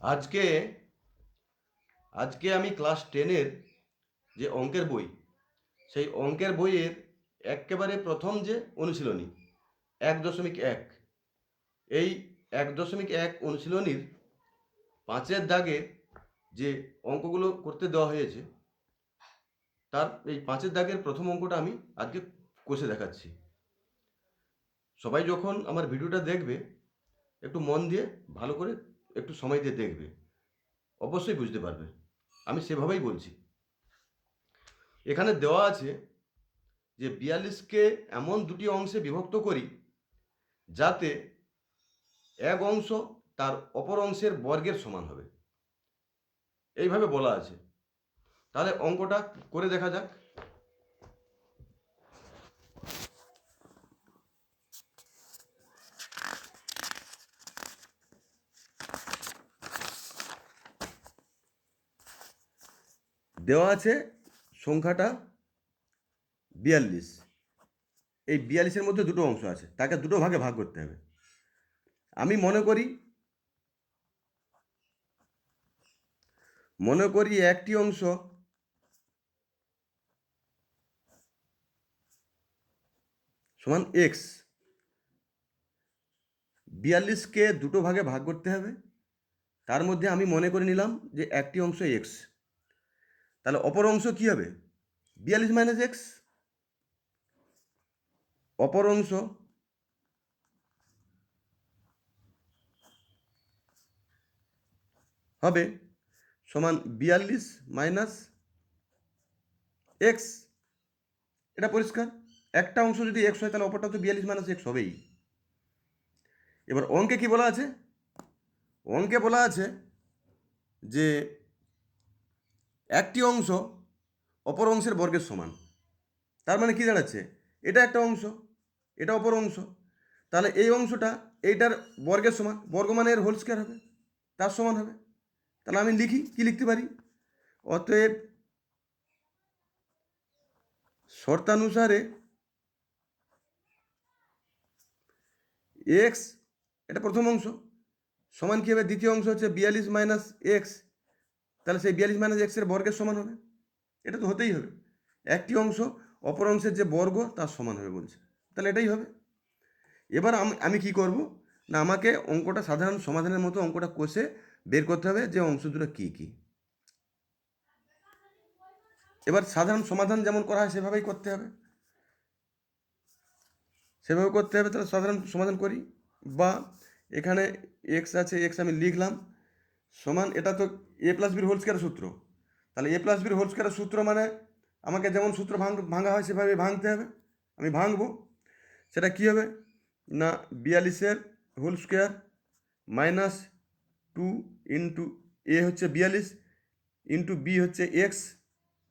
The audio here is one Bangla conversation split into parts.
আজকে আজকে আমি ক্লাস টেনের যে অঙ্কের বই, সেই অঙ্কের বইয়ের একেবারে প্রথম যে অনুশীলনী, এক দশমিক এক, এই এক দশমিক এক অনুশীলনীর পাঁচের দাগে যে অঙ্কগুলো করতে দেওয়া হয়েছে, তার এই পাঁচের দাগের প্রথম অঙ্কটা আমি আজকে কষে দেখাচ্ছি। সবাই যখন আমার ভিডিওটা দেখবে, একটু মন দিয়ে ভালো করে একটু সময় দিয়ে দেখবে। অবশ্যই বুঝতে পারবে। আমি সেভাবেই বলছি। এখানে দেওয়া আছে যে বিয়াল্লিশকে এমন দুটি অংশে বিভক্ত করি যাতে এক অংশ তার অপর অংশের বর্গের সমান হবে। এইভাবে বলা আছে। তাহলে অঙ্কটা করে দেখা যাক। দেওয়া আছে সংখ্যাটা বিয়াল্লিশ। এই বিয়াল্লিশের মধ্যে দুটো অংশ আছে, তাকে দুটো ভাগে ভাগ করতে হবে। আমি মনে করি মনে করি একটি অংশ সমান এক্স বিয়াল্লিশকে দুটো ভাগে ভাগ করতে হবে, তার মধ্যে আমি মনে করে নিলাম যে একটি অংশ এক্স তাহলে অপর অংশ কি হবে? বিয়াল্লিশ মাইনাস এক্স অপর অংশ হবে সমান বিয়াল্লিশ মাইনাস এক্স এটা পরিষ্কার? একটা অংশ যদি এক্স হয়, তাহলে অপরটা তো বিয়াল্লিশ মাইনাস এক্স হবেই। এবার অঙ্কে কি বলা আছে? অঙ্কে বলা আছে যে একটি অংশ অপর অংশের বর্গের সমান। তার মানে কি দাঁড়াচ্ছে? এটা একটা অংশ, এটা অপর অংশ। তাহলে এই অংশটা এইটার বর্গের সমান বর্গ মানে এর হোল স্কোয়ার হবে, তার সমান হবে। তাহলে আমি লিখি, কি লিখতে পারি? অতএব শর্তানুসারে এক্স এটা প্রথম অংশ, সমান কী হবে? দ্বিতীয় অংশ হচ্ছে বিয়াল্লিশ মাইনাস এক্স তাহলে সেই বিয়াল্লিশ মাইনাস এক্সের বর্গের সমান হবে। এটা তো হতেই হবে। একটি অংশ, অপর অংশের যে বর্গ, তার সমান হবে বলছে। তাহলে এটাই হবে। এবার আমি কী করব? না, আমাকে অঙ্কটা সাধারণ সমাধানের মতো অঙ্কটা কষে বের করতে হবে যে অংশ দুটো কী কী। এবার সাধারণ সমাধান যেমন করা হয়, সেভাবেই করতে হবে। সেভাবে করতে হবে, তাহলে সাধারণ সমাধান করি। বা এখানে এক্স আছে এক্স আমি লিখলাম। সমান এটা তো এ প্লাস বির হোল স্কোয়ারের সূত্র। তাহলে এ প্লাস বির হোল স্কোয়ারের সূত্র মানে আমাকে যেমন সূত্র ভাঙ, ভাঙা হয় সেভাবে ভাঙতে হবে। আমি ভাঙবো। সেটা কী হবে? না, বিয়াল্লিশের whole square minus two into A হচ্ছে বিয়াল্লিশ ইন্টু বি হচ্ছে X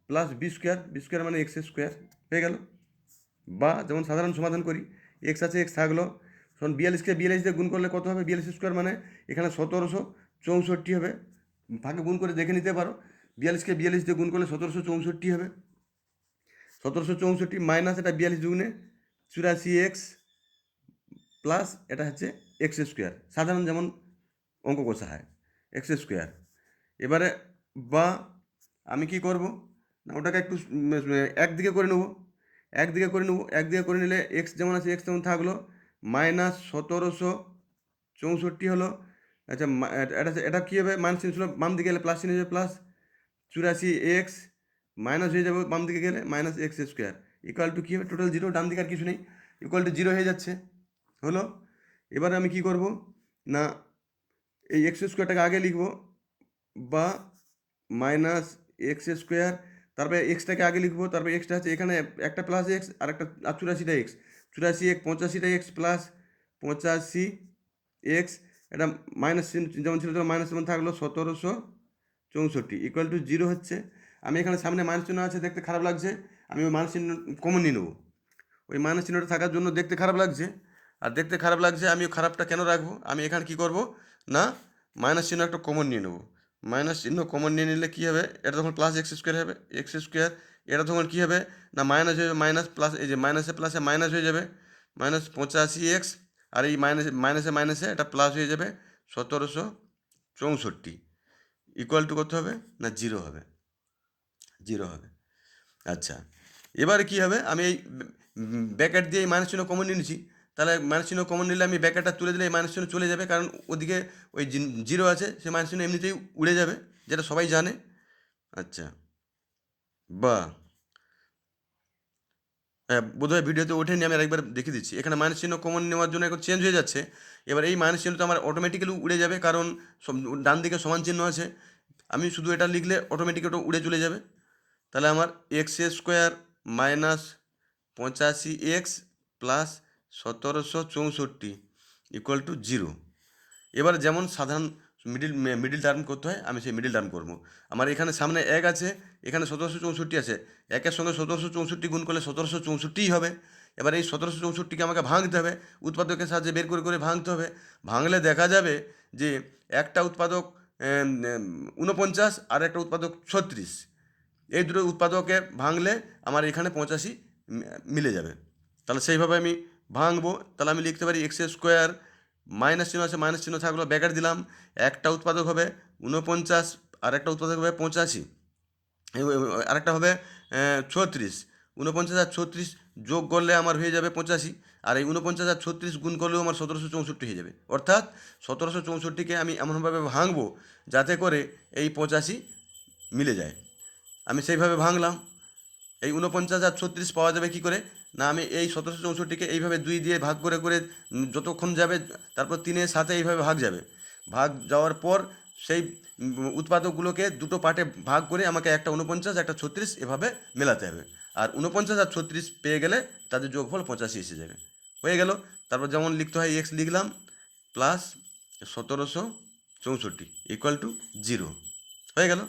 plus B square B square মানে এক্স স্কোয়ার হয়ে গেল। বা যেমন সাধারণ সমাধান করি এক্স আছে এক্স থাকল। তখন বিয়াল্লিশকে বিয়াল্লিশ দিয়ে গুণ করলে কত হবে? বিয়াল্লিশ স্কোয়ার মানে এখানে সতেরোশো। চৌষট্টি হবে। ভাগে গুণ করে দেখে নিতে পারো। বিয়াল্লিশকে বিয়াল্লিশ দিয়ে গুণ করলে সতেরোশো চৌষট্টি হবে। সতেরোশো চৌষট্টি মাইনাস এটা বিয়াল্লিশ দুগুণে চুরাশি এক্স প্লাস এটা হচ্ছে এক্স স্কোয়ার। সাধারণ যেমন অঙ্ক কষা হয়, এক্স স্কোয়ার। এবারে বা আমি কি করব? না, ওটাকে একটু একদিকে করে নেব। একদিকে করে নেব একদিকে করে নিলে এক্স যেমন আছে, এক্স তেমন থাকল। মাইনাস সতেরোশো চৌষট্টি হলো। আচ্ছা এটা এটা কী হবে? মাইনাস চিহ্ন ছিল, বাম দিকে গেলে প্লাস চিহ্ন হয়ে যাবে প্লাস চুরাশি এক্স মাইনাস হয়ে যাবে, বাম দিকে গেলে minus X square equal to কী হবে? টোটাল জিরো ডান দিকে আর কিছু নেই। ইকুয়াল টু জিরো হয়ে যাচ্ছে। হলো? এবারে আমি কি করব? না, এই এক্স স্কোয়ারটাকে আগে লিখব বা মাইনাস এক্স স্কোয়ার তারপরে এক্সটাকে আগে লিখব, তারপরে এক্সটা আছে এখানে একটা প্লাস এক্স আর একটা, আর চুরাশিটা এক্স চুরাশি এক, পঁচাশিটা এক্স প্লাস পঁচাশি এক্স এটা মাইনাস যেমন ছিল মাইনাস যেমন থাকল সতেরোশো চৌষট্টি ইকুয়াল টু জিরো হচ্ছে। আমি এখানে সামনে মাইনাস চিহ্ন আছে, দেখতে খারাপ লাগছে। আমি ওই মাইনাস চিহ্ন কমন নিয়ে নেব। ওই মাইনাস চিহ্নটা থাকার জন্য দেখতে খারাপ লাগছে। আর দেখতে খারাপ লাগছে, আমি খারাপটা কেন রাখব? আমি এখানে কি করব? না মাইনাস চিহ্ন একটা কমন নিয়ে নেব। মাইনাস চিহ্ন কমন নিয়ে নিলে কী হবে? এটা তখন প্লাস এক্স স্কোয়ার হবে। এক্স স্কোয়ার এটা তখন কী হবে? না মাইনাস হয়ে যাবে মাইনাস প্লাস এই যে মাইনাসে প্লাসে মাইনাস হয়ে যাবে। মাইনাস পঁচাশি এক্স আর এই মাইনাসে মাইনাসে মাইনাসে এটা প্লাস হয়ে যাবে সতেরোশো চৌষট্টি। ইকুয়াল টু কত হবে? না জিরো হবে। জিরো হবে। আচ্ছা এবারে কী হবে? আমি এই ব্যাকেট দিয়ে এই মাইনাস চিহ্ন কমন নিয়ে নিচ্ছি। তাহলে মাইনাস চিহ্ন কমন নিলে আমি ব্যাকেটটা তুলে দিলে এই মাইনাস চিহ্ন চলে যাবে। কারণ ওদিকে ওই জিরো আছে সে মাইনাস চিহ্ন এমনিতেই উড়ে যাবে, যেটা সবাই জানে। আচ্ছা বা হ্যাঁ বোধহয় ভিডিওতে ওঠেনি আমি আরেকবার দেখে দিচ্ছি। এখানে মাইনাস চিহ্ন কমন নেওয়ার জন্য এখন চেঞ্জ হয়ে যাচ্ছে। এবার এই মাইনাস চিহ্ন তো আমার অটোমেটিক্যালি উড়ে যাবে, কারণ ডান দিকে সমান চিহ্ন আছে। আমি শুধু এটা লিখলে অটোমেটিক ওটা উড়ে চলে যাবে। তাহলে আমার এক্স স্কোয়ার মাইনাস পঁচাশি এক্স প্লাস সতেরোশো চৌষট্টি ইকুয়াল টু জিরো এবার যেমন সাধারণ মিডিল মিডিল টার্ম করতে হয়, আমি সেই মিডিল টার্ম করব। আমার এখানে সামনে এক আছে, এখানে সতেরোশো চৌষট্টি আছে। একের সঙ্গে সতেরোশো চৌষট্টি গুণ করলে সতেরোশো চৌষট্টিই হবে। এবার এই সতেরোশো চৌষট্টিকে আমাকে ভাঙতে হবে, উৎপাদকের সাহায্যে বের করে করে ভাঙতে হবে। ভাঙলে দেখা যাবে যে একটা উৎপাদক উনপঞ্চাশ আর একটা উৎপাদক ছত্রিশ। এই দুটো উৎপাদকে ভাঙলে আমার এখানে পঁচাশি মিলে যাবে। তাহলে সেইভাবে আমি ভাঙবো। তাহলে আমি লিখতে পারি এক্স স্কোয়ার মাইনাস চিহ্ন আছে, মাইনাস চিহ্ন থাকল, ব্যাকেট দিলাম, একটা উৎপাদক হবে উনপঞ্চাশ আর একটা উৎপাদক হবে পঁচাশি আরেকটা হবে ছত্রিশ উনপঞ্চাশ আর ছত্রিশ যোগ করলে আমার হয়ে যাবে পঁচাশি, আর এই উনপঞ্চাশ আর ছত্রিশ গুণ করলেও আমার সতেরোশো চৌষট্টি হয়ে যাবে। অর্থাৎ সতেরোশো চৌষট্টিকে আমি এমনভাবে ভাঙবো যাতে করে এই পঁচাশি মিলে যায়। আমি সেইভাবে ভাঙলাম এই উনপঞ্চাশ আর ছত্রিশ পাওয়া যাবে কি করে? না, আমি এই সতেরোশো চৌষট্টিকে এইভাবে দুই দিয়ে ভাগ করে করে যতক্ষণ যাবে, তারপর তিনের সাথে এইভাবে ভাগ যাবে। ভাগ যাওয়ার পর সেই উৎপাদকগুলোকে দুটো পার্টে ভাগ করে আমাকে একটা উনপঞ্চাশ একটা ছত্রিশ এভাবে মেলাতে হবে। আর উনপঞ্চাশ আর ছত্রিশ পেয়ে গেলে তাদের যোগফল পঁচাশি এসে যাবে। হয়ে গেল। তারপর যেমন লিখতে হয়, এক্স লিখলাম, প্লাস সতেরোশো চৌষট্টি ইকুয়াল টু জিরো হয়ে গেল।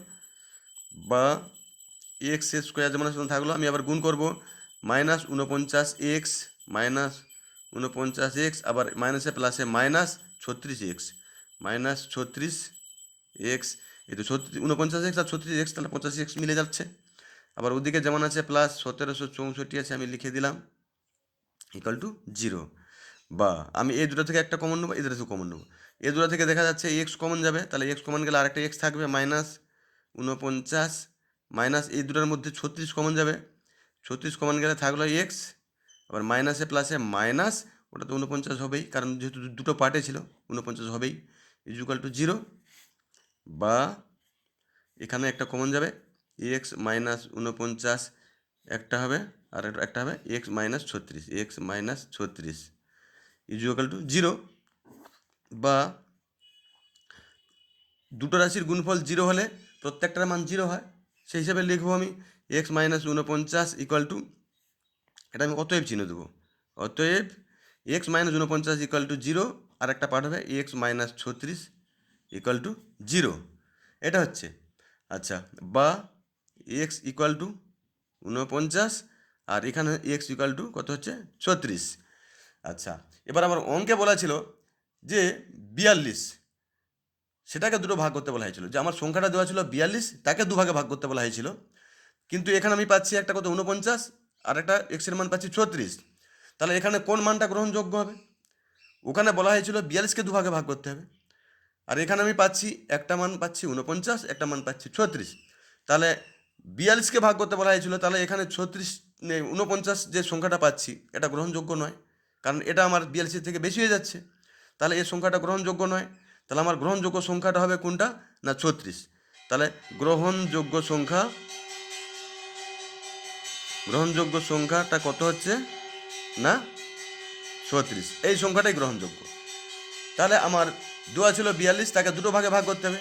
বা এক্স স্কোয়ার যেমন থাকল, আমি আবার গুণ করব। মাইনাস উনপঞ্চাশ এক্স, মাইনাস উনপঞ্চাশ এক্স, আবার মাইনাসে প্লাসে মাইনাস ছত্রিশ এক্স। মাইনাস ছত্রিশ এক্স, এই তো ছত্রিশ উনপঞ্চাশ এক্স আর ছত্রিশ এক্স, তাহলে পঁচাশি এক্স মিলে যাচ্ছে। আবার ওদিকে যেমন আছে, প্লাস সতেরোশো চৌষট্টি আছে, আমি লিখে দিলাম ইকাল টু জিরো বা আমি এই দুটো থেকে একটা কমন নেব, এই দুটো থেকে কমন নেব। এই দুটো থেকে দেখা যাচ্ছে এক্স কমন যাবে, তাহলে এক্স কমন গেলে আরেকটা এক্স থাকবে, মাইনাস উনপঞ্চাশ মাইনাস এই দুটোর মধ্যে ছত্রিশ কমন যাবে। ছত্রিশ কমন গেলে থাকল এক্স আবার মাইনাসে প্লাসে মাইনাস ওটা তো উনপঞ্চাশ হবেই, কারণ যেহেতু দুটো পার্টে ছিল উনপঞ্চাশ হবেই ইজুকাল টু জিরো বা এখানে একটা কমন যাবে এক্স মাইনাস উনপঞ্চাশ একটা হবে, আর একটা- হবে এক্স মাইনাস ছত্রিশ এক্স মাইনাস ছত্রিশ ইজুকাল টু জিরো বা দুটো রাশির গুণফল জিরো হলে প্রত্যেকটার মান জিরো হয়। সেই হিসাবে লিখব আমি এক্স মাইনাস উনপঞ্চাশ ইকুয়াল টু এটা আমি অতএব চিহ্ন দেবো। অতএব এক্স মাইনাস উনপঞ্চাশ ইকুয়াল টু জিরো আর একটা পার্ট হবে এক্স মাইনাস ছত্রিশ ইকুয়াল টু জিরো এটা হচ্ছে আচ্ছা বা এক্স ইকুয়াল টু উনপঞ্চাশ আর এখানে এক্স ইকুয়াল টু কত হচ্ছে? ছত্রিশ। আচ্ছা এবার আমার অঙ্কে বলা ছিল যে বিয়াল্লিশ। সেটাকে দুটো ভাগ করতে বলা হয়েছিল। যে আমার সংখ্যাটা দেওয়া ছিল বিয়াল্লিশ, তাকে দুভাগে ভাগ করতে বলা হয়েছিল। কিন্তু এখানে আমি পাচ্ছি একটা কত উনপঞ্চাশ আর একটা এক্সের মান পাচ্ছি ছত্রিশ। তাহলে এখানে কোন মানটা গ্রহণযোগ্য হবে? ওখানে বলা হয়েছিল বিয়াল্লিশকে দুভাগে ভাগ করতে হবে। আর এখানে আমি পাচ্ছি একটা মান পাচ্ছি উনপঞ্চাশ একটা মান পাচ্ছি ছত্রিশ। তাহলে বিয়াল্লিশকে ভাগ করতে বলা হয়েছিল, তাহলে এখানে ছত্রিশ উনপঞ্চাশ যে সংখ্যাটা পাচ্ছি, এটা গ্রহণযোগ্য নয়। কারণ এটা আমার বিয়াল্লিশের থেকে বেশি হয়ে যাচ্ছে। তাহলে এই সংখ্যাটা গ্রহণযোগ্য নয়। তাহলে আমার গ্রহণযোগ্য সংখ্যাটা হবে কোনটা? না, ছত্রিশ। তাহলে গ্রহণযোগ্য সংখ্যা, গ্রহণযোগ্য সংখ্যাটা কত হচ্ছে? না, ছত্রিশ। এই সংখ্যাটাই গ্রহণযোগ্য। তাহলে আমার দেওয়া ছিল বিয়াল্লিশ, তাকে দুটো ভাগে ভাগ করতে হবে।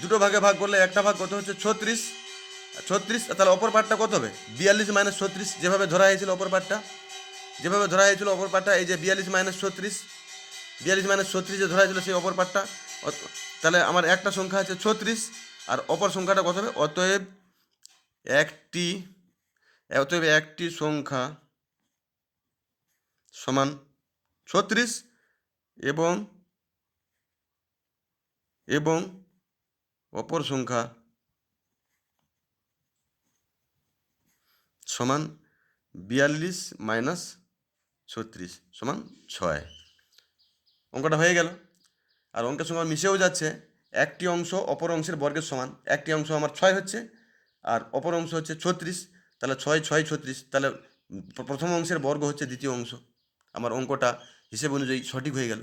দুটো ভাগে ভাগ করলে একটা ভাগ কত হচ্ছে? ছত্রিশ। ছত্রিশ, তাহলে অপর পার্টটা কত হবে? বিয়াল্লিশ মাইনাস ছত্রিশ, যেভাবে ধরা হয়েছিল অপর পার্টটা। যেভাবে ধরা হয়েছিল অপর পার্টটা, এই যে বিয়াল্লিশ মাইনাস ছত্রিশ, বিয়াল্লিশ মাইনাস ছত্রিশ যে ধরা হয়েছিল সেই অপর পার্টটা। তাহলে আমার একটা সংখ্যা আছে ছত্রিশ, আর অপর সংখ্যাটা কত হবে? অতএব একটি অতএব একটি সংখ্যা সমান ছত্রিশ এবং এবং অপর সংখ্যা সমান বিয়াল্লিশ মাইনাস ছত্রিশ সমান ছয়। অঙ্কটা হয়ে গেল। আর অঙ্কের সঙ্গে মিশেও যাচ্ছে। একটি অংশ অপর অংশের বর্গের সমান। একটি অংশ আমার ছয় হচ্ছে, আর অপর অংশ হচ্ছে ছত্রিশ। তাহলে ছয় ছয়, ছত্রিশ। তাহলে প্রথম অংশের বর্গ হচ্ছে দ্বিতীয় অংশ। আমার অঙ্কটা হিসেব অনুযায়ী সঠিক হয়ে গেল।